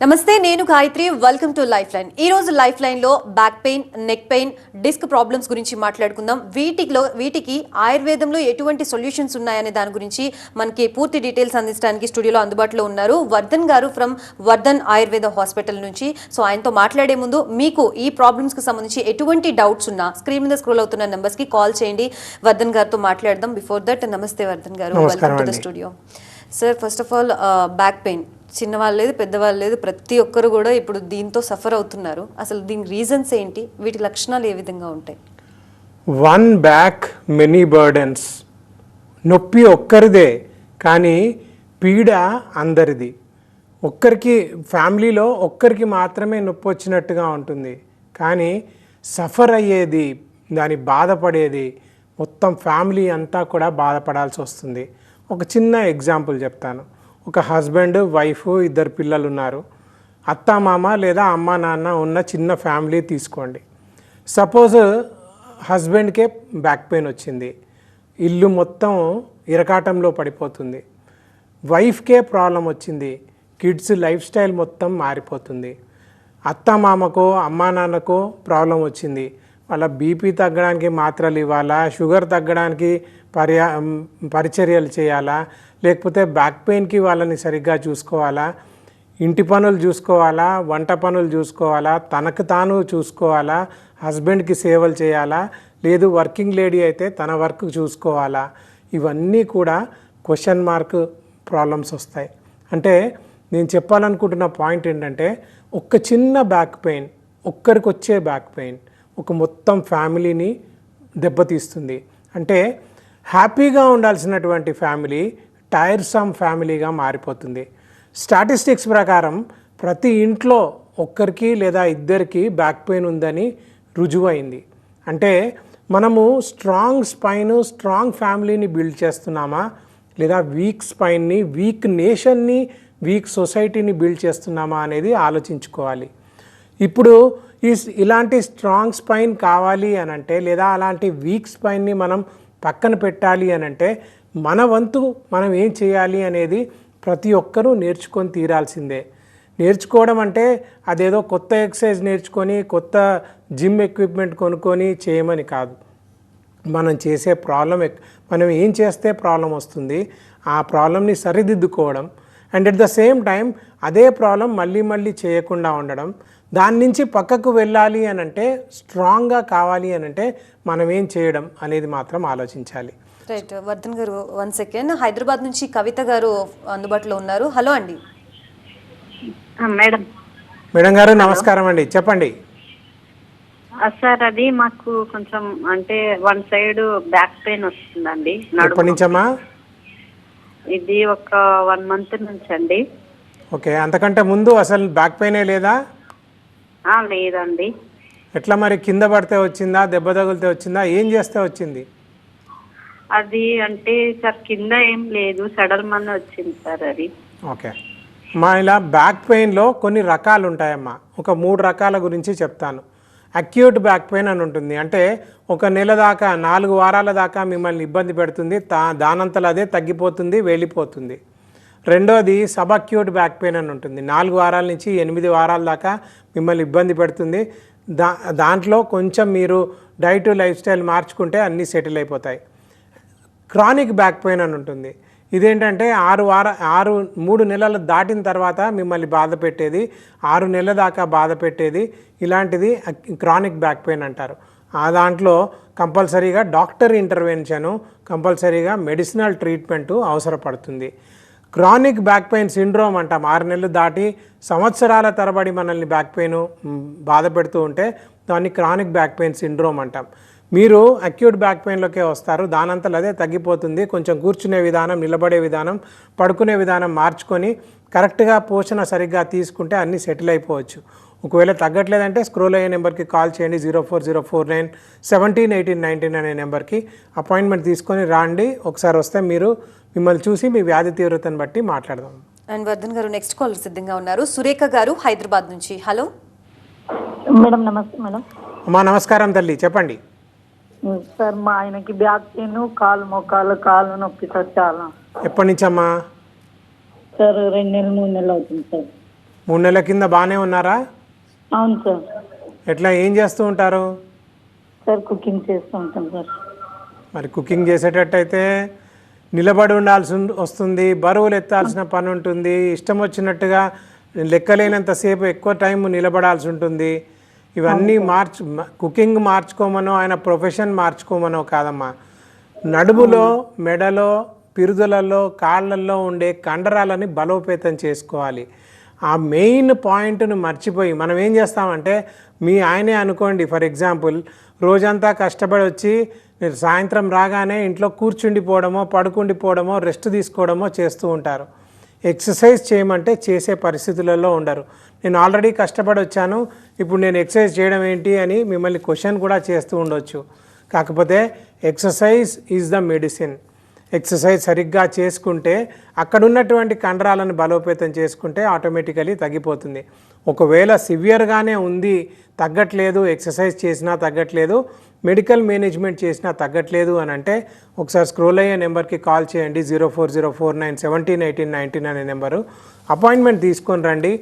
నమస్తే నేను Gayatri. Welcome to life line ఈ రోజు లైఫ్ లైన్లో back pain neck pain disc problems గురించి మాట్లాడుకుందాం. వీటిలో వీటికి ఆయుర్వేదంలో ఎటువంటి సొల్యూషన్స్ ఉన్నాయనే దాని గురించి మనకి పూర్తి డీటెయిల్స్ అందించడానికి స్టూడియోలో అందుబాటులో ఉన్నారు. వర్ధన్ గారు ఫ్రమ్ వర్ధన్ ఆయుర్వేద హాస్పిటల్ నుంచి. సో ఆయనతో మాట్లాడే ముందు మీకు ఈ ప్రాబ్లమ్స్కి సంబంధించి ఎటువంటి డౌట్స్ ఉన్నా స్క్రీన్ మీద స్క్రోల్ అవుతున్న నెంబర్స్కి కాల్ చేయండి. వర్ధన్ గారితో మాట్లాడదాం. బిఫోర్ దట్ నమస్తే వర్ధన్ గారు. Welcome to the. Studio sir first of all back pain చిన్నవాళ్ళు లేదు పెద్దవాళ్ళు లేదు ప్రతి ఒక్కరు కూడా ఇప్పుడు దీంతో సఫర్ అవుతున్నారు. అసలు దీని రీజన్స్ ఏంటి? వీటి లక్షణాలు ఏ విధంగా ఉంటాయి? వన్ బ్యాక్ మెనీ బర్డెన్స్ నొప్పి ఒక్కరిదే కానీ పీడ అందరిది. ఒక్కరికి ఫ్యామిలీలో ఒక్కరికి మాత్రమే నొప్పి వచ్చినట్టుగా ఉంటుంది. కానీ సఫర్ అయ్యేది దాని బాధపడేది మొత్తం ఫ్యామిలీ అంతా కూడా బాధపడాల్సి వస్తుంది. ఒక చిన్న ఎగ్జాంపుల్ చెప్తాను. ఒక హస్బెండ్ వైఫ్ ఇద్దరు పిల్లలు ఉన్నారు అత్త మామ లేదా అమ్మ నాన్న ఉన్న చిన్న ఫ్యామిలీ తీసుకోండి. సపోజ్ హస్బెండ్కే బ్యాక్ పెయిన్ వచ్చింది. ఇల్లు మొత్తం ఇరకాటంలో పడిపోతుంది. వైఫ్కే ప్రాబ్లం వచ్చింది. కిడ్స్ లైఫ్ స్టైల్ మొత్తం మారిపోతుంది. అత్త మామకో అమ్మా నాన్నకో ప్రాబ్లం వచ్చింది. వాళ్ళ బీపీ తగ్గడానికి మాత్రలు ఇవ్వాలా? షుగర్ తగ్గడానికి పర్యా పరిచర్యలు చేయాలా? లేకపోతే బ్యాక్ పెయిన్కి వాళ్ళని సరిగ్గా చూసుకోవాలా? ఇంటి పనులు చూసుకోవాలా? వంట పనులు చూసుకోవాలా? తనకు తాను చూసుకోవాలా? హస్బెండ్కి సేవలు చేయాలా? లేదు వర్కింగ్ లేడీ అయితే తన వర్క్ చూసుకోవాలా? ఇవన్నీ కూడా క్వశ్చన్ మార్క్ ప్రాబ్లమ్స్ వస్తాయి. అంటే నేను చెప్పాలనుకుంటున్న పాయింట్ ఏంటంటే ఒక చిన్న బ్యాక్ పెయిన్ ఒక్కరికి వచ్చే బ్యాక్ పెయిన్ ఒక మొత్తం ఫ్యామిలీని దెబ్బతీస్తుంది. అంటే హ్యాపీగా ఉండాల్సినటువంటి ఫ్యామిలీ టైర్సమ్ ఫ్యామిలీగా మారిపోతుంది. స్టాటిస్టిక్స్ ప్రకారం ప్రతి ఇంట్లో ఒక్కరికి లేదా ఇద్దరికి బ్యాక్ పెయిన్ ఉందని రుజువైంది. అంటే మనము స్ట్రాంగ్ స్పైన్ స్ట్రాంగ్ ఫ్యామిలీని బిల్డ్ చేస్తున్నామా? లేదా వీక్ స్పైన్ని వీక్ నేషన్ని వీక్ సొసైటీని బిల్డ్ చేస్తున్నామా అనేది ఆలోచించుకోవాలి. ఇప్పుడు ఈ ఇలాంటి స్ట్రాంగ్ స్పైన్ కావాలి అని అంటే లేదా అలాంటి వీక్ స్పైన్ని మనం పక్కన పెట్టాలి అని అంటే మన వంతు మనం ఏం చేయాలి అనేది ప్రతి ఒక్కరూ నేర్చుకొని తీరాల్సిందే. నేర్చుకోవడం అంటే అదేదో కొత్త ఎక్సర్సైజ్ నేర్చుకొని కొత్త జిమ్ ఎక్విప్మెంట్ కొనుక్కొని చేయమని కాదు. మనం చేసే ప్రాబ్లం మనం ఏం చేస్తే ప్రాబ్లం వస్తుంది ఆ ప్రాబ్లమ్ని సరిదిద్దుకోవడం and at the same time అదే ప్రాబ్లం మళ్ళీ మళ్ళీ చేయకుండా ఉండడం దాని నుంచి పక్కకు వెళ్ళాలి అని అంటే స్ట్రాంగ్గా కావాలి అని అంటే మనం ఏం చేయడం అనేది మాత్రం ఆలోచించాలి. రైట్ వర్ధన్ గారు వన్ సెకండ్ హైదరాబాద్ నుంచి కవిత గారు అందుబాటులో ఉన్నారు. హలో అండి. ఆ, మేడం. మేడం గారు నమస్కారం అండి. చెప్పండి. సార్ అది మాకు కొంచెం అంటే వన్ సైడ్ బ్యాక్ పెయిన్ వస్తుందండి ఎప్పటి నుంచమ్మా? ఇది ఒక వన్ మంత్ నుంచి అండి ఓకే అంతకంటే ముందు అసలు బ్యాక్ పెయినే లేదా? లేదండి. ఎట్లా మరి కింద పడితే వచ్చిందా దెబ్బ తగిలితే వచ్చిందా ఏం చేస్తే వచ్చింది? అది అంటే సార్ కింద ఏం లేదు. సడల్ మన వచ్చింది సార్ అది. ఓకే. మా ఇలా బ్యాక్ పెయిన్లో కొన్ని రకాలు ఉంటాయమ్మా. ఒక మూడు రకాల గురించి చెప్తాను. అక్యూట్ బ్యాక్ పెయిన్ అని ఉంటుంది. అంటే ఒక నెల దాకా నాలుగు వారాల దాకా మిమ్మల్ని ఇబ్బంది పెడుతుంది. తా దానంతలు అదే తగ్గిపోతుంది వెళ్ళిపోతుంది. రెండోది సబ్ అక్యూట్ బ్యాక్ పెయిన్ అని ఉంటుంది. నాలుగు వారాల నుంచి ఎనిమిది వారాల దాకా మిమ్మల్ని ఇబ్బంది పెడుతుంది. దా దాంట్లో కొంచెం మీరు డైట్ లైఫ్ స్టైల్ మార్చుకుంటే అన్నీ సెటిల్ అయిపోతాయి. క్రానిక్ బ్యాక్ పెయిన్ అని ఉంటుంది. ఇదేంటంటే ఆరు వార ఆరు మూడు నెలలు దాటిన తర్వాత మిమ్మల్ని బాధ పెట్టేది ఆరు నెలల దాకా బాధ పెట్టేది ఇలాంటిది క్రానిక్ బ్యాక్ పెయిన్ అంటారు. ఆ దాంట్లో కంపల్సరీగా డాక్టర్ ఇంటర్వెన్షను కంపల్సరీగా మెడిసినల్ ట్రీట్మెంటు అవసరపడుతుంది. క్రానిక్ బ్యాక్ పెయిన్ సిండ్రోమ్ అంటాం. ఆరు నెలలు దాటి సంవత్సరాల తరబడి మనల్ని బ్యాక్ పెయిన్ బాధ పెడుతూ ఉంటే దాన్ని క్రానిక్ బ్యాక్ పెయిన్ సిండ్రోమ్ అంటాం. మీరు అక్యూట్ బ్యాక్ పెయిన్లోకే వస్తారు. దానంతలో అదే తగ్గిపోతుంది. కొంచెం కూర్చునే విధానం నిలబడే విధానం పడుకునే విధానం మార్చుకొని కరెక్ట్గా పోషణ సరిగ్గా తీసుకుంటే అన్నీ సెటిల్ అయిపోవచ్చు. ఒకవేళ తగ్గట్లేదంటే స్క్రోల్ అయ్యే నెంబర్కి కాల్ చేయండి. Zero four zero four nine seventeen eighteen nineteen అనే నెంబర్కి అపాయింట్మెంట్ తీసుకొని రాండి. ఒకసారి వస్తే మీరు మిమ్మల్ని చూసి మీ వ్యాధి తీవ్రతను బట్టి మాట్లాడదాం. అండ్ వర్ధన్ గారు నెక్స్ట్ కాలర్ సిద్ధంగా ఉన్నారు. సురేఖ గారు హైదరాబాద్ నుంచి. హలో. మేడం నమస్తే మేడం. అమ్మా నమస్కారం తల్లి. చెప్పండి. సార్ మా ఆయనకి బ్యాక్ పెయిన్ కాలు మోకాలు కాలు నొప్పి సార్ చాలా. ఎప్పటి నుంచమ్మా సార్ రెండు నెలలు మూడు నెలలు అవుతుంది సార్. మూడు నెలల కింద బాగానే ఉన్నారా? అవును సార్. ఎట్లా ఏం చేస్తూ ఉంటారు? సార్ కుకింగ్ చేస్తూ ఉంటాం సార్. మరి కుకింగ్ చేసేటట్టయితే నిలబడి ఉండాల్సి వస్తుంది బరువులు ఎత్తాల్సిన పని ఉంటుంది ఇష్టం వచ్చినట్టుగా లెక్కలేనంతసేపు ఎక్కువ టైం నిలబడాల్సి ఉంటుంది. ఇవన్నీ మార్చు కుకింగ్ మార్చుకోమనో ఆయన ప్రొఫెషన్ మార్చుకోమనో కాదమ్మా. నడుములో మెడలో పిరుదులలో కాళ్ళల్లో ఉండే కండరాలని బలోపేతం చేసుకోవాలి. ఆ మెయిన్ పాయింట్ను మర్చిపోయి మనం ఏం చేస్తామంటే మీ ఆయనే అనుకోండి ఫర్ ఎగ్జాంపుల్ రోజంతా కష్టపడి వచ్చి సాయంత్రం రాగానే ఇంట్లో కూర్చుండిపోవడమో పడుకుండిపోవడమో రెస్ట్ తీసుకోవడమో చేస్తూ ఉంటారు. ఎక్సర్సైజ్ చేయమంటే చేసే పరిస్థితులలో ఉండరు. నేను ఆల్రెడీ కష్టపడి వచ్చాను. ఇప్పుడు నేను ఎక్సర్సైజ్ చేయడం ఏంటి అని మిమ్మల్ని క్వశ్చన్ కూడా చేస్తూ ఉండొచ్చు. కాకపోతే exercise is the medicine. Exercise సరిగ్గా చేసుకుంటే అక్కడున్నటువంటి కండరాలను బలోపేతం చేసుకుంటే ఆటోమేటికలీ తగ్గిపోతుంది. ఒకవేళ సివియర్గానే ఉంది తగ్గట్లేదు ఎక్సర్సైజ్ చేసినా తగ్గట్లేదు మెడికల్ మేనేజ్మెంట్ చేసినా తగ్గట్లేదు అని అంటే ఒకసారి స్క్రోల్ అయ్యే నెంబర్కి కాల్ చేయండి zero four zero four nine seventeen eighteen nineteen అనే నెంబరు. అపాయింట్మెంట్ తీసుకొని రండి.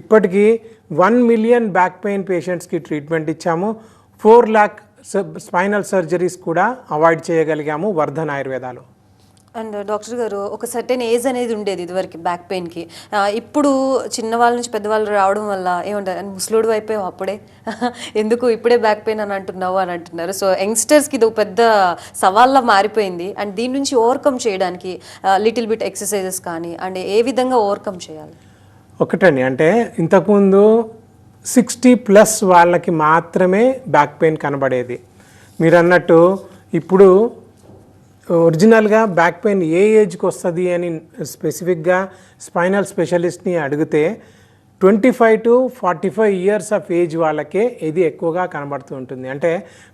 ఇప్పటికీ వన్ మిలియన్ బ్యాక్ పెయిన్ పేషెంట్స్కి ట్రీట్మెంట్ ఇచ్చాము. ఫోర్ ల్యాక్ స్పైనల్ సర్జరీస్ కూడా అవాయిడ్ చేయగలిగాము వర్ధన్ ఆయుర్వేదాలో. అండ్ డాక్టర్ గారు ఒక సర్టెన్ ఏజ్ అనేది ఉండేది ఇదివరకు బ్యాక్ పెయిన్కి ఇప్పుడు చిన్నవాళ్ళ నుంచి పెద్దవాళ్ళు రావడం వల్ల ఏమంటారు ముసలోడు అయిపోయావు అప్పుడే. ఎందుకు ఇప్పుడే బ్యాక్ పెయిన్ అని అంటున్నావు? అని అంటున్నారు. సో యంగ్స్టర్స్కి ఇది ఒక పెద్ద సవాల్లా మారిపోయింది. అండ్ దీని నుంచి ఓవర్కమ్ చేయడానికి లిటిల్ బిట్ ఎక్సర్సైజెస్ కానీ అండ్ ఏ విధంగా ఓవర్కమ్ చేయాలి? ఒకటండి. అంటే ఇంతకుముందు సిక్స్టీ ప్లస్ వాళ్ళకి మాత్రమే బ్యాక్ పెయిన్ కనబడేది. మీరు అన్నట్టు ఇప్పుడు ఒరిజినల్గా బ్యాక్ పెయిన్ ఏ ఏజ్కి వస్తుంది అని స్పెసిఫిక్గా స్పైనల్ స్పెషలిస్ట్ని అడిగితే twenty five to forty five years of age వాళ్ళకే ఇది ఎక్కువగా కనబడుతూ ఉంటుంది. అంటే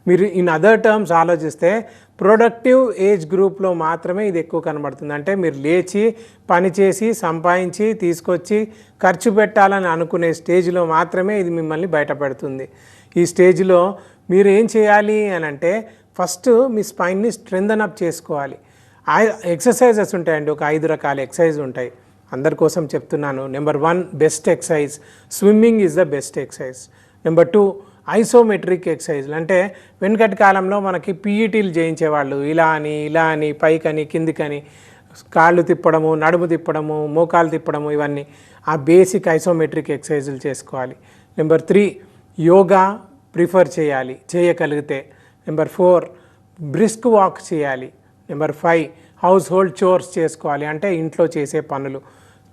మీరు ఇన్ అదర్ టర్మ్స్ ఆలోచిస్తే ప్రొడక్టివ్ ఏజ్ గ్రూప్లో మాత్రమే ఇది ఎక్కువ కనబడుతుంది. అంటే మీరు లేచి పని చేసి సంపాదించి తీసుకొచ్చి ఖర్చు పెట్టాలని అనుకునే స్టేజ్లో మాత్రమే ఇది మిమ్మల్ని బయటపెడుతుంది. ఈ స్టేజ్లో మీరు ఏం చేయాలి అని అంటే ఫస్ట్ మీ స్పైన్ని స్ట్రెంథన్ అప్ చేసుకోవాలి. ఎక్సర్సైజెస్ ఉంటాయండి ఒక ఐదు రకాల ఎక్సర్సైజ్ ఉంటాయి. అందరి కోసం చెప్తున్నాను. Number one best exercise. Swimming is the best exercise. Number two isometric exercise. అంటే వెనుకటి కాలంలో మనకి పీఈటీలు చేయించేవాళ్ళు. ఇలా అని ఇలా అని పైకని కిందికని కాళ్ళు తిప్పడము నడుము తిప్పడము మోకాలు తిప్పడము ఇవన్నీ. ఆ బేసిక్ ఐసోమెట్రిక్ ఎక్సర్సైజులు చేసుకోవాలి. నెంబర్ త్రీ యోగా ప్రిఫర్ చేయాలి చేయగలిగితే. నెంబర్ ఫోర్ బ్రిస్క్ వాక్ చేయాలి. Number five household chores చేసుకోవాలి. అంటే ఇంట్లో చేసే పనులు.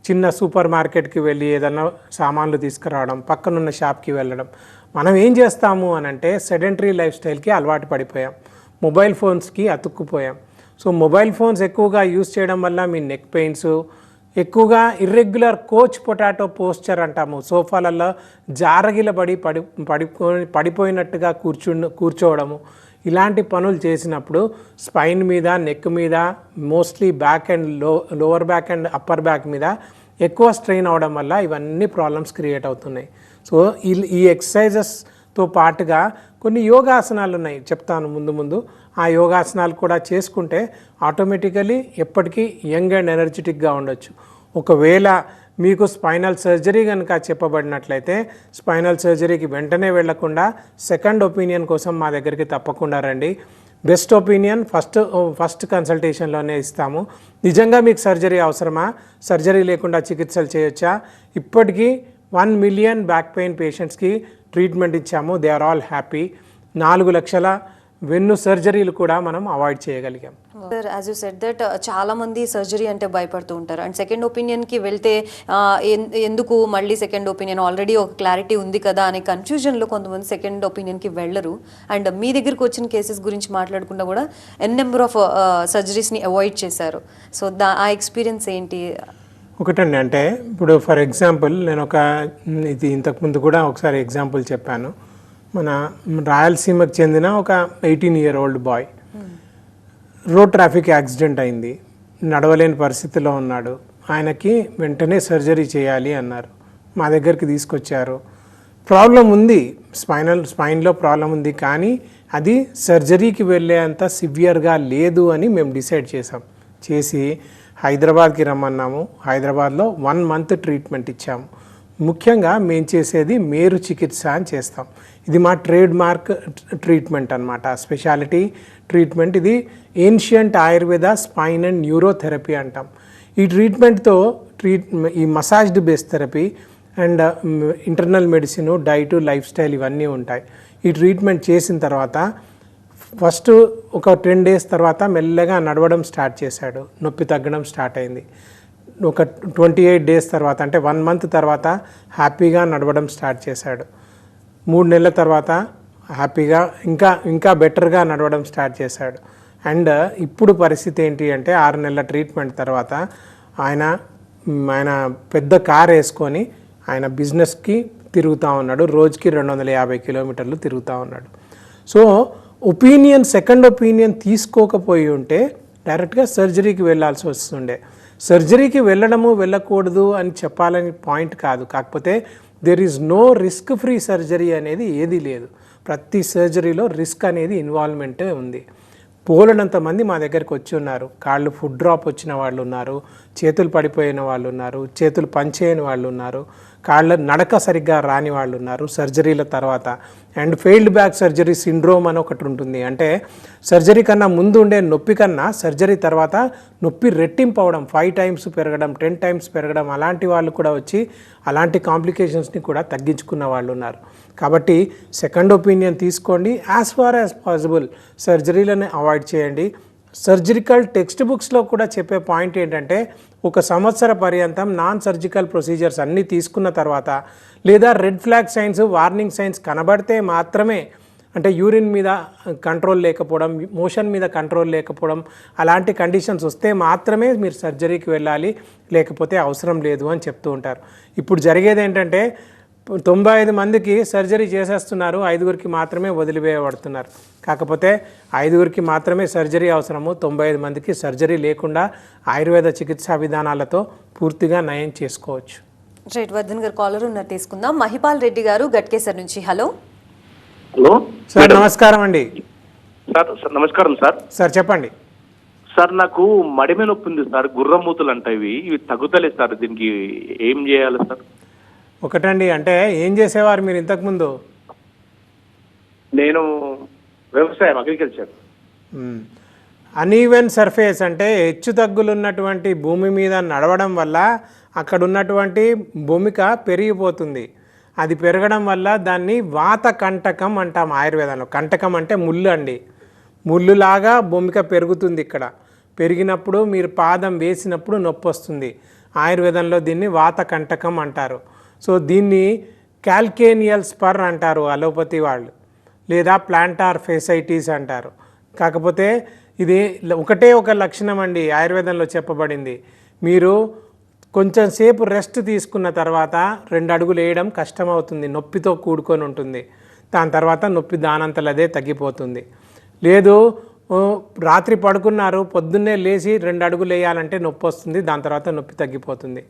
చిన్న సూపర్ మార్కెట్కి వెళ్ళి ఏదైనా సామాన్లు తీసుకురావడం పక్కనున్న షాప్కి వెళ్ళడం. మనం ఏం చేస్తాము అని అంటే సెడెంటరీ లైఫ్ స్టైల్కి అలవాటు పడిపోయాం. మొబైల్ ఫోన్స్కి అతుక్కుపోయాం. సో మొబైల్ ఫోన్స్ ఎక్కువగా యూస్ చేయడం వల్ల మీ నెక్ పెయిన్స్ ఎక్కువగా ఇర్రెగ్యులర్ కోచ్ పొటాటో పోస్చర్ అంటాము. సోఫాలలో జారగిలబడి పడి పడి పడిపోయినట్టుగా కూర్చుండ కూర్చోవడము. ఇలాంటి పనులు చేసినప్పుడు స్పైన్ మీద నెక్ మీద mostly back అండ్లో lower back and upper back మీద ఎక్కువ స్ట్రెయిన్ అవడం వల్ల ఇవన్నీ ప్రాబ్లమ్స్ క్రియేట్ అవుతున్నాయి. సో ఈ ఈ ఎక్సర్సైజెస్తో పాటుగా కొన్ని యోగాసనాలు ఉన్నాయి. చెప్తాను ముందు ముందు. ఆ యోగాసనాలు కూడా చేసుకుంటే ఆటోమేటికలీ ఎప్పటికీ యంగ్ అండ్ ఎనర్జెటిక్గా ఉండొచ్చు. ఒకవేళ మీకు స్పైనల్ సర్జరీ కనుక చెప్పబడినట్లయితే స్పైనల్ సర్జరీకి వెంటనే వెళ్ళకుండా సెకండ్ ఒపీనియన్ కోసం మా దగ్గరికి తప్పకుండా రండి. బెస్ట్ ఒపీనియన్ ఫస్ట్ ఫస్ట్ కన్సల్టేషన్లోనే ఇస్తాము. నిజంగా మీకు సర్జరీ అవసరమా? సర్జరీ లేకుండా చికిత్సలు చేయొచ్చా? ఇప్పటికీ వన్ మిలియన్ బ్యాక్ పెయిన్ పేషెంట్స్కి ట్రీట్మెంట్ ఇచ్చాము. They are all happy. నాలుగు లక్షల వెన్ను సర్జరీలు కూడా మనం అవాయిడ్ చేయగలిగాం. Sir as you said that చాలా మంది సర్జరీ అంటే భయపడుతూ ఉంటారు. అండ్ సెకండ్ ఒపీనియన్కి వెళ్తే ఎన్- ఎందుకు మళ్ళీ సెకండ్ ఒపీనియన్ ఆల్రెడీ ఒక క్లారిటీ ఉంది కదా అనే కన్ఫ్యూజన్లో కొంతమంది సెకండ్ ఒపీనియన్కి వెళ్ళరు. అండ్ మీ దగ్గరికి వచ్చిన కేసెస్ గురించి మాట్లాడకుండా కూడా ఎన్ నెంబర్ ఆఫ్ సర్జరీస్ని అవాయిడ్ చేశారు. సో దా ఆ ఎక్స్పీరియన్స్ ఏంటి? ఒకటండి అంటే ఇప్పుడు ఫర్ ఎగ్జాంపుల్ నేను ఒక ఇది ఇంతకుముందు కూడా ఒకసారి ఎగ్జాంపుల్ చెప్పాను. మన రాయలసీమకు చెందిన ఒక eighteen year old boy. Road traffic accident అయింది. నడవలేని పరిస్థితిలో ఉన్నాడు. ఆయనకి వెంటనే సర్జరీ చేయాలి అన్నారు. మా దగ్గరికి తీసుకొచ్చారు. ప్రాబ్లం ఉంది. స్పైనల్ స్పైన్లో ప్రాబ్లం ఉంది కానీ అది సర్జరీకి వెళ్ళేంత సివియర్గా లేదు అని మేము డిసైడ్ చేసాం చేసి హైదరాబాద్కి రమ్మన్నాము. హైదరాబాద్లో వన్ మంత్ ట్రీట్మెంట్ ఇచ్చాము. ముఖ్యంగా మేము చేసేది మేరు చికిత్స అని చేస్తాం. ఇది మా ట్రేడ్ మార్క్ ట్రీట్మెంట్ అనమాట స్పెషాలిటీ ట్రీట్మెంట్. ఇది ancient Ayurveda spine and neurotherapy అంటాం. ఈ ట్రీట్మెంట్తో ట్రీట్ ఈ massaged base therapy and internal medicine diet lifestyle ఇవన్నీ ఉంటాయి. ఈ ట్రీట్మెంట్ చేసిన తర్వాత ఫస్ట్ ఒక టెన్ డేస్ తర్వాత మెల్లగా నడవడం స్టార్ట్ చేశాడు. నొప్పి తగ్గడం స్టార్ట్ అయింది. ఒక ట్వంటీ ఎయిట్ డేస్ తర్వాత అంటే వన్ మంత్ తర్వాత హ్యాపీగా నడవడం స్టార్ట్ చేశాడు. మూడు నెలల తర్వాత హ్యాపీగా ఇంకా ఇంకా బెటర్గా నడవడం స్టార్ట్ చేశాడు. అండ్ ఇప్పుడు పరిస్థితి ఏంటి అంటే ఆరు నెలల ట్రీట్మెంట్ తర్వాత ఆయన ఆయన పెద్ద కార్ వేసుకొని ఆయన బిజినెస్కి తిరుగుతూ ఉన్నాడు. రోజుకి రెండు వందల యాభై కిలోమీటర్లు తిరుగుతూ ఉన్నాడు. సో ఒపీనియన్ సెకండ్ ఒపీనియన్ తీసుకోకపోయి ఉంటే డైరెక్ట్గా సర్జరీకి వెళ్ళాల్సి వస్తుండే. సర్జరీకి వెళ్ళడము వెళ్ళకూడదు అని చెప్పాలని పాయింట్ కాదు. కాకపోతే there is no risk free surgery అనేది ఏది లేదు. ప్రతి సర్జరీలో రిస్క్ అనేది ఇన్వాల్వ్మెంటే ఉంది. పోలనంత మంది మా దగ్గరికి వచ్చి ఉన్నారు. కాళ్ళు ఫుడ్ డ్రాప్ వచ్చిన వాళ్ళు ఉన్నారు. చేతులు పడిపోయిన వాళ్ళు ఉన్నారు. చేతులు పనిచేయని వాళ్ళు ఉన్నారు. కాళ్ళ నడక సరిగ్గా రాని వాళ్ళు ఉన్నారు సర్జరీల తర్వాత. And failed back surgery syndrome అని ఒకటి ఉంటుంది. అంటే సర్జరీ కన్నా ముందు ఉండే నొప్పి కన్నా సర్జరీ తర్వాత నొప్పి రెట్టింపు అవడం ఫైవ్ టైమ్స్ పెరగడం టెన్ టైమ్స్ పెరగడం అలాంటి వాళ్ళు కూడా వచ్చి అలాంటి కాంప్లికేషన్స్ని కూడా తగ్గించుకున్న వాళ్ళు ఉన్నారు. కాబట్టి సెకండ్ ఒపీనియన్ తీసుకోండి. యాజ్ ఫార్ యాజ్ పాసిబుల్ సర్జరీలను అవాయిడ్ చేయండి. సర్జికల్ టెక్స్ట్ బుక్స్లో కూడా చెప్పే పాయింట్ ఏంటంటే ఒక సంవత్సర పర్యంతం నాన్ సర్జికల్ ప్రొసీజర్స్ అన్నీ తీసుకున్న తర్వాత లేదా red flag signs warning signs కనబడితే మాత్రమే అంటే యూరిన్ మీద కంట్రోల్ లేకపోవడం మోషన్ మీద కంట్రోల్ లేకపోవడం అలాంటి కండిషన్స్ వస్తే మాత్రమే మీరు సర్జరీకి వెళ్ళాలి లేకపోతే అవసరం లేదు అని చెప్తూ ఉంటారు. ఇప్పుడు జరిగేది ఏంటంటే తొంభై ఐదు మందికి సర్జరీ చేసేస్తున్నారు. ఐదుగురికి మాత్రమే వదిలివేయబడుతున్నారు. కాకపోతే ఐదుగురికి మాత్రమే సర్జరీ అవసరము. తొంభై ఐదు మందికి సర్జరీ లేకుండా ఆయుర్వేద చికిత్సా విధానాలతో పూర్తిగా నయం చేసుకోవచ్చు. రైట్ వర్ధన్ గారు కాలర్ ఉన్నారు తీసుకుందాం. మహిపాల్ రెడ్డి గారు గట్కేసర్ నుంచి. హలో. హలో. సార్ నమస్కారం అండి. సార్ సార్ నమస్కారం సార్. సార్ చెప్పండి. సార్ నాకు మడిమె నొప్పి ఉంది సార్. గుర్రమూతులు అంటే ఇవి. ఇవి తగ్గుతలేదు సార్. దీనికి ఏం చేయాలి సార్? ఒకటండి అంటే ఏం చేసేవారు మీరు ఇంతకుముందు? నేను వ్యవసాయం అగ్రికల్చర్. అనీవెన్ సర్ఫేస్ అంటే హెచ్చు తగ్గులు ఉన్నటువంటి భూమి మీద నడవడం వల్ల అక్కడ ఉన్నటువంటి భూమిక పెరిగిపోతుంది. అది పెరగడం వల్ల దాన్ని వాత కంటకం అంటాం ఆయుర్వేదంలో. కంటకం అంటే ముళ్ళు అండి. ముళ్ళులాగా భూమిక పెరుగుతుంది ఇక్కడ. పెరిగినప్పుడు మీరు పాదం వేసినప్పుడు నొప్పి వస్తుంది ఆయుర్వేదంలో దీన్ని వాత కంటకం అంటారు. సో దీన్ని క్యాల్కేనియల్ స్పర్ అంటారు అలోపతి వాళ్ళు లేదా ప్లాంటార్ ఫెసైటీస్ అంటారు. కాకపోతే ఇది ఒకటే ఒక లక్షణం అండి ఆయుర్వేదంలో చెప్పబడింది. మీరు కొంచెం సేపు రెస్ట్ తీసుకున్న తర్వాత రెండు అడుగులు వేయడం కష్టమవుతుంది నొప్పితో కూడుకొని ఉంటుంది. దాని తర్వాత నొప్పి దానంతలదే తగ్గిపోతుంది. లేదు రాత్రి పడుకున్నారు పొద్దున్నే లేచి రెండు అడుగులు వేయాలంటే నొప్పి వస్తుంది దాని తర్వాత నొప్పి తగ్గిపోతుంది.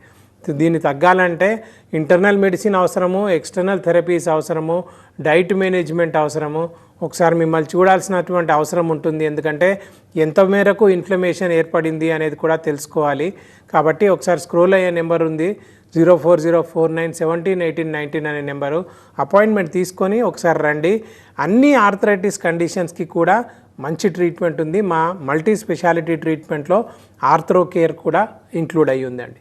దీన్ని తగ్గాలంటే ఇంటర్నల్ మెడిసిన్ అవసరము ఎక్స్టర్నల్ థెరపీస్ అవసరము డైట్ మేనేజ్మెంట్ అవసరము. ఒకసారి మిమ్మల్ని చూడాల్సినటువంటి అవసరం ఉంటుంది. ఎందుకంటే ఎంత మేరకు ఇన్ఫ్లమేషన్ ఏర్పడింది అనేది కూడా తెలుసుకోవాలి. కాబట్టి ఒకసారి స్క్రోల్ అయ్యే నెంబర్ ఉంది. Zero four zero four nine seventeen eighteen nineteen అనే నెంబరు. అపాయింట్మెంట్ తీసుకొని ఒకసారి రండి. అన్ని ఆర్థరైటిస్ కండిషన్స్కి కూడా మంచి ట్రీట్మెంట్ ఉంది. మా మల్టీ స్పెషాలిటీ ట్రీట్మెంట్లో ఆర్థ్రో కేర్ కూడా ఇంక్లూడ్ అయ్యి ఉందండి.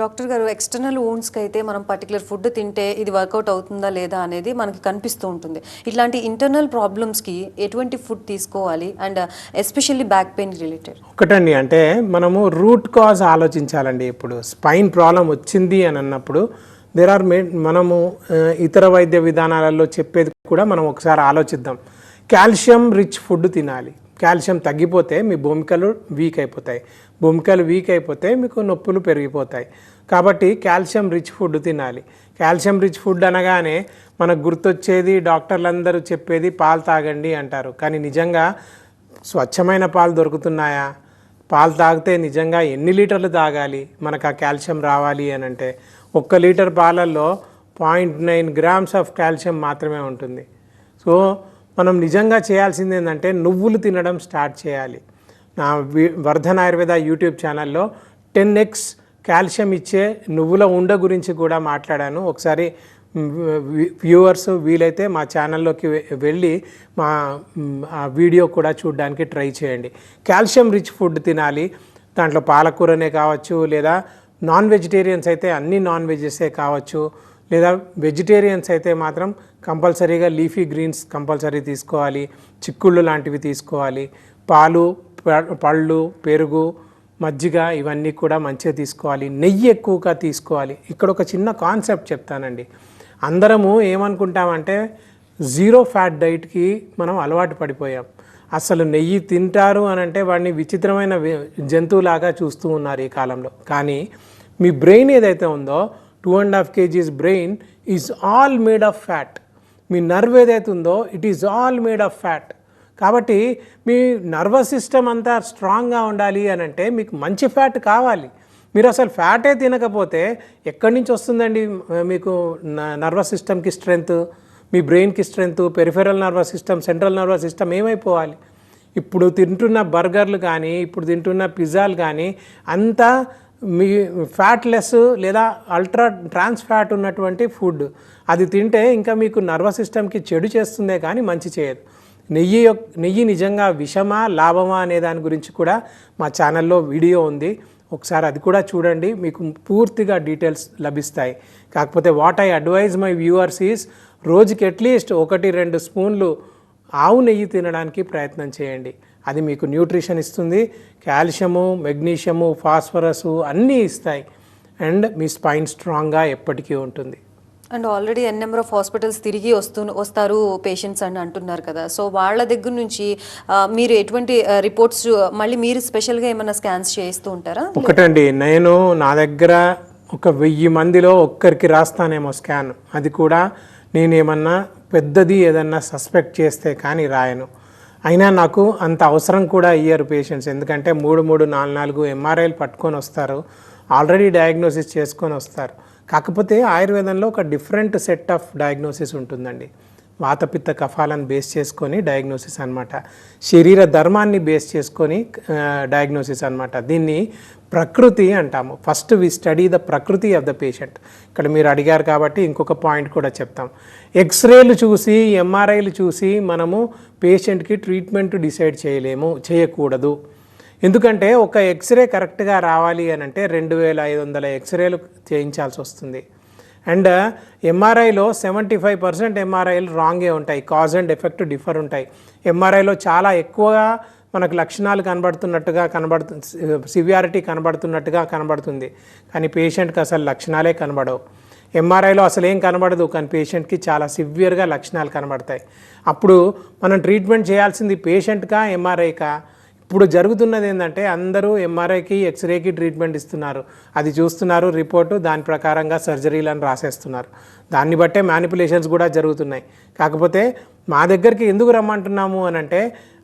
డాక్టర్ గారు ఎక్స్టర్నల్కి అయితే మనం పర్టికులర్ ఫుడ్ తింటే ఇది వర్కౌట్ అవుతుందా లేదా అనేది మనకి కనిపిస్తూ ఉంటుంది. ఇట్లాంటి ఇంటర్నల్ ప్రాబ్లమ్స్కి ఎటువంటి ఫుడ్ తీసుకోవాలి? And especially back pain related ఒకటండి అంటే మనము రూట్ కాజ్ ఆలోచించాలండి ఇప్పుడు. స్పైన్ ప్రాబ్లం వచ్చింది అని అన్నప్పుడు దేర్ ఆర్ మే మనము ఇతర వైద్య విధానాలలో చెప్పేది కూడా మనం ఒకసారి ఆలోచిద్దాం. కాల్షియం రిచ్ ఫుడ్ తినాలి. కాల్షియం తగ్గిపోతే మీ భూమికలు వీక్ అయిపోతాయి. భూమికలు వీక్ అయిపోతే మీకు నొప్పులు పెరిగిపోతాయి. కాబట్టి కాల్షియం రిచ్ ఫుడ్ తినాలి. కాల్షియం రిచ్ ఫుడ్ అనగానే మనకు గుర్తొచ్చేది డాక్టర్లందరూ చెప్పేది పాలు తాగండి అంటారు. కానీ నిజంగా స్వచ్ఛమైన పాలు దొరుకుతున్నాయా? పాలు తాగితే నిజంగా ఎన్ని లీటర్లు తాగాలి? మనకు ఆ కాల్షియం రావాలి అని అంటే ఒక్క లీటర్ పాలల్లో point nine grams of calcium మాత్రమే ఉంటుంది. సో మనం నిజంగా చేయాల్సింది ఏంటంటే నువ్వులు తినడం స్టార్ట్ చేయాలి. నా వర్ధన వర్ధన్ ఆయుర్వేద యూట్యూబ్ ఛానల్లో టెన్ ఎక్స్ కాల్షియం ఇచ్చే నువ్వుల ఉండ గురించి కూడా మాట్లాడాను. ఒకసారి వ్యూవర్స్ వీలైతే మా ఛానల్లోకి వె- వెళ్ళి మా ఆ వీడియో కూడా చూడడానికి ట్రై చేయండి. కాల్షియం రిచ్ ఫుడ్ తినాలి. దాంట్లో పాలకూరనే కావచ్చు లేదా నాన్ వెజిటేరియన్స్ అయితే అన్ని నాన్ వెజెసే కావచ్చు. లేదా వెజిటేరియన్స్ అయితే మాత్రం కంపల్సరీగా లీఫీ గ్రీన్స్ కంపల్సరీ తీసుకోవాలి చిక్కుళ్ళు లాంటివి తీసుకోవాలి పాలు ప- పళ్ళు పెరుగు మజ్జిగ ఇవన్నీ కూడా మంచిగా తీసుకోవాలి నెయ్యి ఎక్కువగా తీసుకోవాలి. ఇక్కడ ఒక చిన్న కాన్సెప్ట్ చెప్తానండి. అందరము ఏమనుకుంటామంటే జీరో ఫ్యాట్ డైట్కి మనం అలవాటు పడిపోయాం. అసలు నెయ్యి తింటారు అని అంటే వాడిని విచిత్రమైన జంతువులాగా చూస్తూ ఉన్నారు ఈ కాలంలో. కానీ మీ బ్రెయిన్ ఏదైతే ఉందో two and half kgs brain is all made of fat me nerve ఏదైతే ఉందో it is all made of fat కాబట్టి మీ నర్వస్ సిస్టమ్ అంతా స్ట్రాంగ్గా ఉండాలి అని అంటే మీకు మంచి ఫ్యాట్ కావాలి. మీరు అసలు ఫ్యాటే తినకపోతే ఎక్కడి నుంచి వస్తుందండి మీకు నర్వస్ సిస్టమ్కి స్ట్రెంగ్త్ మీ బ్రెయిన్కి strength peripheral nervous system central nervous system ఏమైపోవాలి? ఇప్పుడు తింటున్న బర్గర్లు కానీ ఇప్పుడు తింటున్న పిజ్జాలు కానీ అంతా మీ ఫ్యాట్లెస్ లేదా అల్ట్రా ట్రాన్స్ ఫ్యాట్ ఉన్నటువంటి ఫుడ్. అది తింటే ఇంకా మీకు నర్వస్ సిస్టమ్కి చెడు చేస్తుందే కానీ మంచి చేయదు. నెయ్యి నెయ్యి నిజంగా విషమా లాభమా అనే దాని గురించి కూడా మా ఛానల్లో వీడియో ఉంది. ఒకసారి అది కూడా చూడండి. మీకు పూర్తిగా డీటెయిల్స్ లభిస్తాయి. కాకపోతే what I advise my viewers is రోజుకి అట్లీస్ట్ ఒకటి రెండు స్పూన్లు ఆవు నెయ్యి తినడానికి ప్రయత్నం చేయండి. అది మీకు న్యూట్రిషన్ ఇస్తుంది. కాల్షియము మెగ్నీషియము ఫాస్ఫరస్ అన్నీ ఇస్తాయి. అండ్ మీ స్పైన్ స్ట్రాంగ్గా ఎప్పటికీ ఉంటుంది. And already n number of hospitals తిరిగి వస్తూ వస్తారు పేషెంట్స్ అని అంటున్నారు కదా. సో వాళ్ళ దగ్గర నుంచి మీరు ఎటువంటి రిపోర్ట్స్ మళ్ళీ మీరు స్పెషల్గా ఏమైనా స్కాన్స్ చేయిస్తూ ఉంటారా? ఒకటండి నేను నా దగ్గర ఒక వెయ్యి మందిలో ఒక్కరికి రాస్తానేమో స్కాన్. అది కూడా నేను ఏమన్నా పెద్దది ఏదన్నా సస్పెక్ట్ చేస్తే కానీ రాయను. అయినా నాకు అంత అవసరం కూడా అయ్యారు పేషెంట్స్ ఎందుకంటే మూడు మూడు నాలుగు నాలుగు ఎంఆర్ఐలు పట్టుకొని వస్తారు. ఆల్రెడీ డయాగ్నోసిస్ చేసుకొని వస్తారు. కాకపోతే ఆయుర్వేదంలో ఒక డిఫరెంట్ సెట్ ఆఫ్ డయాగ్నోసిస్ ఉంటుందండి. వాతపిత్త కఫాలను బేస్ చేసుకొని డయాగ్నోసిస్ అన్నమాట. శరీర ధర్మాన్ని బేస్ చేసుకొని డయాగ్నోసిస్ అన్నమాట. దీన్ని ప్రకృతి అంటాము. First we study the prakriti of the patient ఇక్కడ మీరు అడిగారు కాబట్టి ఇంకొక పాయింట్ కూడా చెప్తాం. ఎక్స్రేలు చూసి ఎంఆర్ఐలు చూసి మనము పేషెంట్కి ట్రీట్మెంట్ డిసైడ్ చేయలేము చేయకూడదు. ఎందుకంటే ఒక ఎక్స్రే కరెక్ట్గా రావాలి అని అంటే రెండు వేల ఐదు వందల ఎక్స్రేలు చేయించాల్సి వస్తుంది. అండ్ ఎంఆర్ఐలో సెవెంటీ ఫైవ్ పర్సెంట్ ఎంఆర్ఐలు రాంగే ఉంటాయి. కాజ్ అండ్ ఎఫెక్ట్ డిఫర్ ఉంటాయి. ఎంఆర్ఐలో చాలా ఎక్కువగా మనకు లక్షణాలు కనబడుతున్నట్టుగా కనబడుతు సివియారిటీ కనబడుతున్నట్టుగా కనబడుతుంది. కానీ పేషెంట్కి అసలు లక్షణాలే కనబడవు. ఎంఆర్ఐలో అసలు ఏం కనబడదు కానీ పేషెంట్కి చాలా సివియర్గా లక్షణాలు కనబడతాయి. అప్పుడు మనం ట్రీట్మెంట్ చేయాల్సింది పేషెంట్కా ఎంఆర్ఐకా ఇప్పుడు జరుగుతున్నది ఏంటంటే అందరూ ఎంఆర్ఐకి ఎక్స్రేకి ట్రీట్మెంట్ ఇస్తున్నారు. అది చూస్తున్నారు రిపోర్టు దాని ప్రకారంగా సర్జరీలను రాసేస్తున్నారు. దాన్ని బట్టే మ్యానిపులేషన్స్ కూడా జరుగుతున్నాయి. కాకపోతే మా దగ్గరికి ఎందుకు రమ్మంటున్నాము అని అంటే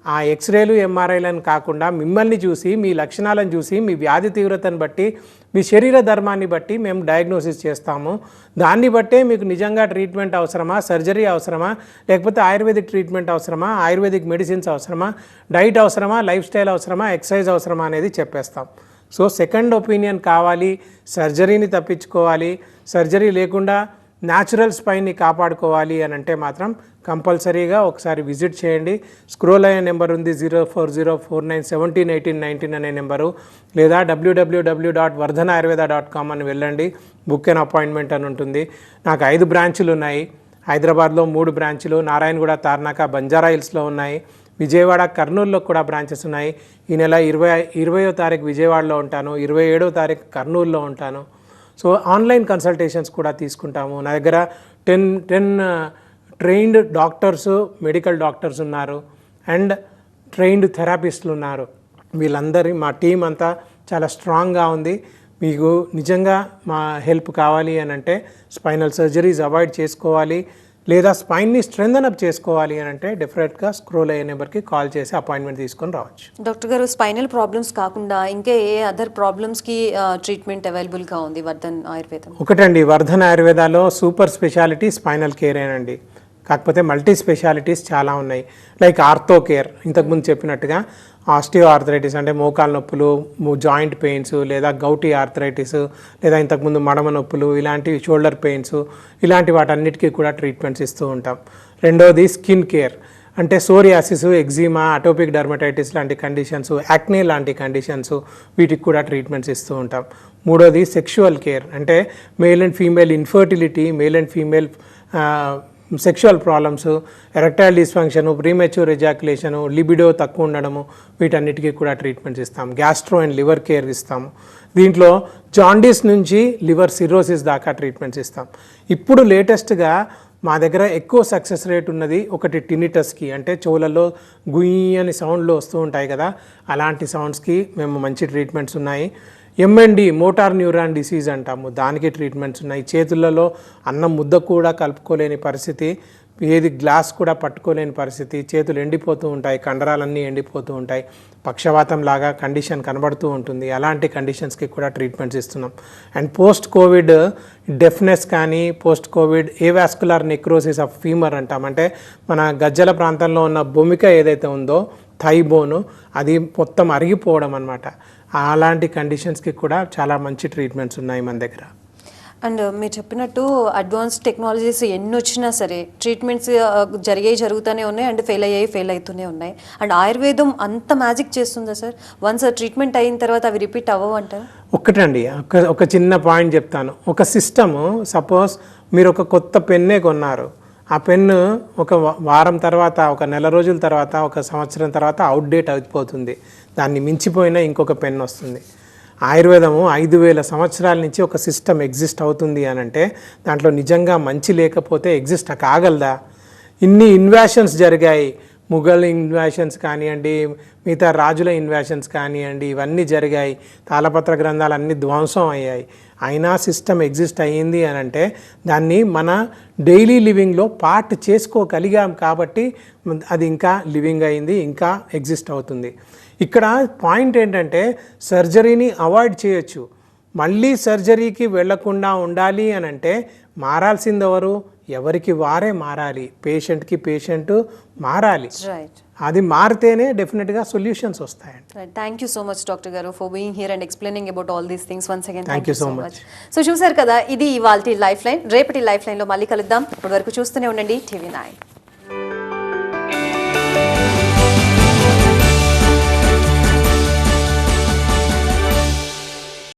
ఆ ఎక్స్రేలు ఎంఆర్ఐలను కాకుండా మిమ్మల్ని చూసి మీ లక్షణాలను చూసి మీ వ్యాధి తీవ్రతను బట్టి మీ శరీర ధర్మాన్ని బట్టి మేము డయాగ్నోసిస్ చేస్తాము. దాన్ని బట్టే మీకు నిజంగా ట్రీట్మెంట్ అవసరమా? సర్జరీ అవసరమా? లేకపోతే ఆయుర్వేదిక్ ట్రీట్మెంట్ అవసరమా? ఆయుర్వేదిక్ మెడిసిన్స్ అవసరమా? డైట్ అవసరమా? లైఫ్ స్టైల్ అవసరమా? ఎక్సర్సైజ్ అవసరమా అనేది చెప్పేస్తాం. సో సెకండ్ ఒపీనియన్ కావాలి. సర్జరీని తప్పించుకోవాలి. సర్జరీ లేకుండా న్యాచురల్ స్పైన్ని కాపాడుకోవాలి అని అంటే మాత్రం కంపల్సరీగా ఒకసారి విజిట్ చేయండి. స్క్రోల్ అయ్యే నెంబర్ ఉంది zero four zero four nine seventeen eighteen nineteen అనే నెంబరు. లేదా W W W dot Vardhana Ayurveda dot com అని వెళ్ళండి. బుక్ అండ్ అపాయింట్మెంట్ అని ఉంటుంది. నాకు ఐదు బ్రాంచులు ఉన్నాయి. హైదరాబాద్లో మూడు బ్రాంచులు. నారాయణగూడ తార్నాక బంజారా హిల్స్లో ఉన్నాయి. విజయవాడ కర్నూలులో కూడా బ్రాంచెస్ ఉన్నాయి. ఈ నెల ఇరవై ఇరవయో తారీఖు విజయవాడలో ఉంటాను. ఇరవై ఏడో తారీఖు కర్నూలులో ఉంటాను. సో ఆన్లైన్ కన్సల్టేషన్స్ కూడా తీసుకుంటాము. నా దగ్గర ten ten trained doctors medical doctors ఉన్నారు. అండ్ ట్రైన్డ్ థెరపిస్టులు ఉన్నారు. వీళ్ళందరి మా టీం అంతా చాలా స్ట్రాంగ్గా ఉంది. మీకు నిజంగా మా హెల్ప్ కావాలి అని అంటే స్పైనల్ సర్జరీస్ అవాయిడ్ చేసుకోవాలి. లేదా స్పైన్ని స్ట్రెంగ్ అప్ చేసుకోవాలి అని అంటే డెఫినెట్గా స్క్రోల్ అయ్యే నెంబర్కి కాల్ చేసి అపాయింట్మెంట్ తీసుకొని రావచ్చు. డాక్టర్ గారు స్పైనల్ ప్రాబ్లమ్స్ కాకుండా ఇంకా ఏ అదర్ ప్రాబ్లమ్స్కి ట్రీట్మెంట్ అవైలబుల్గా ఉంది వర్ధన్ ఆయుర్వేదం? ఒకటండి వర్ధన్ ఆయుర్వేదాలో సూపర్ స్పెషాలిటీ స్పైనల్ కేర్ ఏనండి. కాకపోతే మల్టీ స్పెషాలిటీస్ చాలా ఉన్నాయి. లైక్ ఆర్థో కేర్ ఇంతకుముందు చెప్పినట్టుగా ఆస్టియో ఆర్థరైటిస్ అంటే మోకాల నొప్పులు జాయింట్ పెయిన్స్ లేదా గౌటీ ఆర్థరైటిస్ లేదా ఇంతకుముందు మడమ నొప్పులు ఇలాంటి షోల్డర్ పెయిన్స్ ఇలాంటి వాటన్నిటికీ కూడా ట్రీట్మెంట్స్ ఇస్తూ ఉంటాం. రెండోది స్కిన్ కేర్ అంటే సోరియాసిస్ ఎగ్జిమా అటోపిక్ డర్మటైటిస్ లాంటి కండిషన్స్ యాక్నే లాంటి కండిషన్స్ వీటికి కూడా ట్రీట్మెంట్స్ ఇస్తూ ఉంటాం. మూడోది సెక్షువల్ కేర్ అంటే male and female infertility male and female sexual problems erectile dysfunction premature ejaculation libido తక్కువ ఉండడము వీటన్నిటికీ కూడా ట్రీట్మెంట్స్ ఇస్తాం గ్యాస్ట్రో అండ్ లివర్ కేర్ ఇస్తాము. దీంట్లో జాండీస్ నుంచి లివర్ సిరోసిస్ దాకా ట్రీట్మెంట్స్ ఇస్తాం ఇప్పుడు లేటెస్ట్గా మా దగ్గర ఎక్కువ సక్సెస్ రేట్ ఉన్నది ఒకటి టినిటస్కి అంటే చెవులలో గుయ్యి అని సౌండ్లు వస్తూ ఉంటాయి కదా అలాంటి సౌండ్స్కి మేము మంచి ట్రీట్మెంట్స్ ఉన్నాయి. ఎంఎన్డి మోటార్ న్యూరాన్ డిసీజ్ అంటాము. దానికి ట్రీట్మెంట్స్ ఉన్నాయి. చేతులలో అన్నం ముద్ద కూడా కలుపుకోలేని పరిస్థితి ఏది గ్లాస్ కూడా పట్టుకోలేని పరిస్థితి చేతులు ఎండిపోతూ ఉంటాయి కండరాలన్నీ ఎండిపోతూ ఉంటాయి పక్షవాతం లాగా కండిషన్ కనబడుతూ ఉంటుంది. అలాంటి కండిషన్స్కి కూడా ట్రీట్మెంట్స్ ఇస్తున్నాం. అండ్ పోస్ట్ కోవిడ్ డెఫ్నెస్ కానీ post covid avascular necrosis of femur అంటాం. అంటే మన గజ్జల ప్రాంతంలో ఉన్న భూమిక ఏదైతే ఉందో థైబోను అది మొత్తం అరిగిపోవడం అనమాట అలాంటి కండిషన్స్కి కూడా చాలా మంచి ట్రీట్మెంట్స్ ఉన్నాయి మన దగ్గర. అండ్ మీరు చెప్పినట్టు అడ్వాన్స్ టెక్నాలజీస్ ఎన్ని వచ్చినా సరే ట్రీట్మెంట్స్ జరిగాయి జరుగుతూనే ఉన్నాయి అండ్ ఫెయిల్ అయ్యాయి ఫెయిల్ అవుతూనే ఉన్నాయి. అండ్ ఆయుర్వేదం అంత మ్యాజిక్ చేస్తుందా సార్? వన్స్ ట్రీట్మెంట్ అయిన తర్వాత అవి రిపీట్ అవ్వవు అంటారు ఒక్కటండి ఒక ఒక చిన్న పాయింట్ చెప్తాను. ఒక సిస్టము సపోజ్ మీరు ఒక కొత్త పెన్నే కొన్నారు. ఆ పెన్ను ఒక వారం తర్వాత ఒక నెల రోజుల తర్వాత ఒక సంవత్సరం తర్వాత అవుట్డేట్ అయిపోతుంది. దాన్ని మించిపోయినా ఇంకొక పెన్ వస్తుంది. ఆయుర్వేదము ఐదు వేల సంవత్సరాల నుంచి ఒక సిస్టమ్ ఎగ్జిస్ట్ అవుతుంది అని అంటే దాంట్లో నిజంగా మంచి లేకపోతే ఎగ్జిస్ట్ కాగలదా? ఇన్ని ఇన్వాషన్స్ జరిగాయి. ముఘల్ ఇన్వాషన్స్ కానివ్వండి మిగతా రాజుల ఇన్వాషన్స్ కానివ్వండి ఇవన్నీ జరిగాయి. తాళపత్ర గ్రంథాలు అన్నీ ధ్వంసం అయ్యాయి. అయినా సిస్టమ్ ఎగ్జిస్ట్ అయ్యింది అని అంటే దాన్ని మన డైలీ లివింగ్లో పార్ట్ చేసుకోగలిగాం కాబట్టి అది ఇంకా లివింగ్ అయింది ఇంకా ఎగ్జిస్ట్ అవుతుంది. ఇక్కడ పాయింట్ ఏంటంటే సర్జరీని అవాయిడ్ చేయొచ్చు. మళ్ళీ సర్జరీకి వెళ్ళకుండా ఉండాలి అని అంటే మారాల్సింది ఎవరు ఎవరికి వారే మారాలి. పేషెంట్కి పేషెంట్ మారాలి. అది మారితేనే డెఫినెట్గా సొల్యూషన్స్ వస్తాయండి thank you so much doctor గారు for being here and explaining about all these things once again thank you so much so చూసారు కదా ఇది ఇవాళ లైఫ్ లైన్ రేపటి లైఫ్ లైన్లో మళ్ళీ కలుద్దాం. ఇప్పటి వరకు చూస్తూనే ఉండండి. TV nine